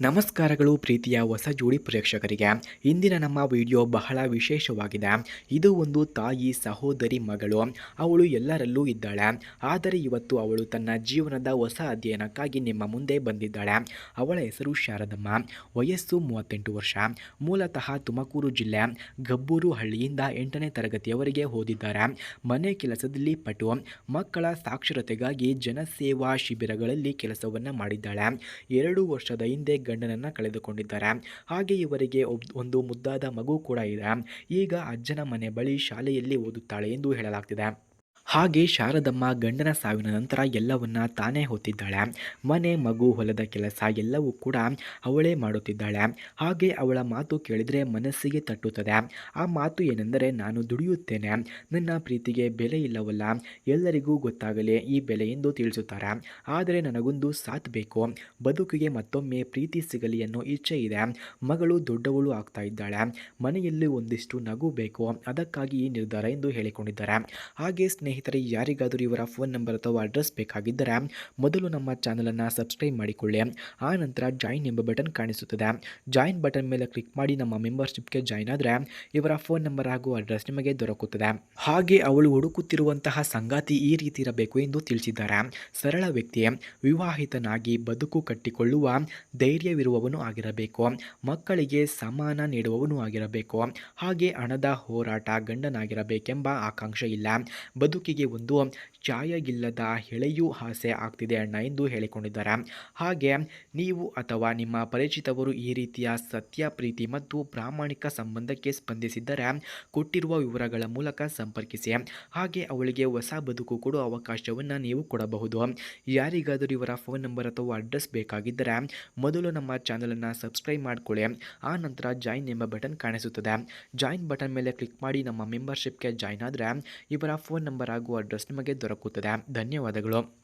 ನಮಸ್ಕಾರಗಳು ಪ್ರೀತಿಯ ಹೊಸ ಜೋಡಿ ಪ್ರೇಕ್ಷಕರಿಗೆ. ಇಂದಿನ ನಮ್ಮ ವಿಡಿಯೋ ಬಹಳ ವಿಶೇಷವಾಗಿದೆ. ಇದು ಒಂದು ತಾಯಿ ಸಹೋದರಿ ಮಗಳು. ಅವಳು ಎಲ್ಲರಲ್ಲೂ ಇದ್ದಾಳೆ. ಆದರೆ ಇವತ್ತು ಅವಳು ತನ್ನ ಜೀವನದ ಹೊಸ ಅಧ್ಯಯನಕ್ಕಾಗಿ ನಿಮ್ಮ ಮುಂದೆ ಬಂದಿದ್ದಾಳೆ. ಅವಳ ಹೆಸರು ಶಾರದಮ್ಮ. ವಯಸ್ಸು ಮೂವತ್ತೆಂಟು ವರ್ಷ. ಮೂಲತಃ ತುಮಕೂರು ಜಿಲ್ಲೆ ಗಬ್ಬೂರು ಹಳ್ಳಿಯಿಂದ ಎಂಟನೇ ತರಗತಿಯವರೆಗೆ ಓದಿದ್ದಾರೆ. ಮನೆ ಕೆಲಸದಲ್ಲಿ ಪಟು. ಮಕ್ಕಳ ಸಾಕ್ಷರತೆಗಾಗಿ ಜನಸೇವಾ ಶಿಬಿರಗಳಲ್ಲಿ ಕೆಲಸವನ್ನು ಮಾಡಿದ್ದಾಳೆ. ಎರಡು ವರ್ಷದ ಹಿಂದೆ ಗಂಡನನ್ನು ಕಳೆದುಕೊಂಡಿದ್ದಾರೆ. ಹಾಗೆ ಇವರಿಗೆ ಒಂದು ಮುದ್ದಾದ ಮಗು ಕೂಡ ಇದೆ. ಈಗ ಅಜ್ಜನ ಮನೆ ಬಳಿ ಶಾಲೆಯಲ್ಲಿ ಓದುತ್ತಾಳೆ ಎಂದು ಹೇಳಲಾಗ್ತಿದೆ. ಹಾಗೆ ಶಾರದಮ್ಮ ಗಂಡನ ಸಾವಿನ ನಂತರ ಎಲ್ಲವನ್ನ ತಾನೇ ಹೊತ್ತಿದ್ದಾಳೆ. ಮನೆ, ಮಗು, ಹೊಲದ ಕೆಲಸ ಎಲ್ಲವೂ ಕೂಡ ಅವಳೇ ಮಾಡುತ್ತಿದ್ದಾಳೆ. ಹಾಗೆ ಅವಳ ಮಾತು ಕೇಳಿದರೆ ಮನಸ್ಸಿಗೆ ತಟ್ಟುತ್ತದೆ. ಆ ಮಾತು ಏನೆಂದರೆ ನಾನು ದುಡಿಯುತ್ತೇನೆ. ನನ್ನ ಪ್ರೀತಿಗೆ ಬೆಲೆ ಇಲ್ಲವಲ್ಲ. ಎಲ್ಲರಿಗೂ ಗೊತ್ತಾಗಲಿ ಈ ಬೆಲೆ ಎಂದು ತಿಳಿಸುತ್ತಾರೆ. ಆದರೆ ನನಗೊಂದು ಸಾಥ್ ಬೇಕು. ಬದುಕಿಗೆ ಮತ್ತೊಮ್ಮೆ ಪ್ರೀತಿ ಸಿಗಲಿ ಅನ್ನೋ ಇಚ್ಛೆ ಇದೆ. ಮಗಳು ದೊಡ್ಡವಳು ಆಗ್ತಾ ಇದ್ದಾಳೆ. ಮನೆಯಲ್ಲಿ ಒಂದಿಷ್ಟು ನಗು ಬೇಕು. ಅದಕ್ಕಾಗಿ ಈ ನಿರ್ಧಾರ ಎಂದು ಹೇಳಿಕೊಂಡಿದ್ದಾರೆ. ಹಾಗೆ ಸ್ನೇಹಿತರೆ, ಯಾರಿಗಾದರೂ ಇವರ ಫೋನ್ ನಂಬರ್ ಅಥವಾ ಅಡ್ರೆಸ್ ಬೇಕಾಗಿದ್ದರೆ ಮೊದಲು ನಮ್ಮ ಚಾನಲನ್ನು ಸಬ್ಸ್ಕ್ರೈಬ್ ಮಾಡಿಕೊಳ್ಳಿ. ಆ ನಂತರ ಜಾಯಿನ್ ಎಂಬ ಬಟನ್ ಕಾಣಿಸುತ್ತದೆ. ಜಾಯಿನ್ ಬಟನ್ ಮೇಲೆ ಕ್ಲಿಕ್ ಮಾಡಿ ನಮ್ಮ ಮೆಂಬರ್ಶಿಪ್ಗೆ ಜಾಯಿನ್ ಆದರೆ ಇವರ ಫೋನ್ ನಂಬರ್ ಹಾಗೂ ಅಡ್ರೆಸ್ ನಿಮಗೆ ದೊರಕುತ್ತದೆ. ಹಾಗೆ ಅವಳು ಹುಡುಕುತ್ತಿರುವಂತಹ ಸಂಗಾತಿ ಈ ರೀತಿ ಇರಬೇಕು ಎಂದು ತಿಳಿಸಿದ್ದಾರೆ. ಸರಳ ವ್ಯಕ್ತಿ ವಿವಾಹಿತನಾಗಿ ಬದುಕು ಕಟ್ಟಿಕೊಳ್ಳುವ ಧೈರ್ಯವಿರುವವನು ಆಗಿರಬೇಕು. ಮಕ್ಕಳಿಗೆ ಸಮಾನ ನೀಡುವವನು ಆಗಿರಬೇಕು. ಹಾಗೆ ಹಣದ ಹೋರಾಟ ಗಂಡನಾಗಿರಬೇಕೆಂಬ ಆಕಾಂಕ್ಷೆ ಇಲ್ಲ. ಬದುಕಿಗೆ ಒಂದು ಛಾಯಗಿಲ್ಲದ ಎಳೆಯೂ ಆಸೆ ಆಗ್ತಿದೆ ಅಣ್ಣ ಎಂದು ಹೇಳಿಕೊಂಡಿದ್ದಾರೆ. ಹಾಗೆ ನೀವು ಅಥವಾ ನಿಮ್ಮ ಪರಿಚಿತವರು ಈ ರೀತಿಯ ಸತ್ಯ, ಪ್ರೀತಿ ಮತ್ತು ಪ್ರಾಮಾಣಿಕ ಸಂಬಂಧಕ್ಕೆ ಸ್ಪಂದಿಸಿದ್ದರೆ ಕೊಟ್ಟಿರುವ ವಿವರಗಳ ಮೂಲಕ ಸಂಪರ್ಕಿಸಿ. ಹಾಗೆ ಅವಳಿಗೆ ಹೊಸ ಬದುಕು ಕೊಡುವ ಅವಕಾಶವನ್ನು ನೀವು ಕೊಡಬಹುದು. ಯಾರಿಗಾದರೂ ಇವರ ಫೋನ್ ನಂಬರ್ ಅಥವಾ ಅಡ್ರೆಸ್ ಬೇಕಾಗಿದ್ದರೆ ಮೊದಲು ನಮ್ಮ ಚಾನಲನ್ನು ಸಬ್ಸ್ಕ್ರೈಬ್ ಮಾಡಿಕೊಳ್ಳಿ. ಆ ನಂತರ ಜಾಯಿನ್ ಎಂಬ ಬಟನ್ ಕಾಣಿಸುತ್ತದೆ. ಜಾಯಿನ್ ಬಟನ್ ಮೇಲೆ ಕ್ಲಿಕ್ ಮಾಡಿ ನಮ್ಮ ಮೆಂಬರ್ಶಿಪ್ಗೆ ಜಾಯಿನ್ ಆದರೆ ಇವರ ಫೋನ್ ನಂಬರ್ ಹಾಗೂ ಅಡ್ರೆಸ್ ನಿಮಗೆ ದೊರಕುತ್ತದೆ. ಧನ್ಯವಾದಗಳು.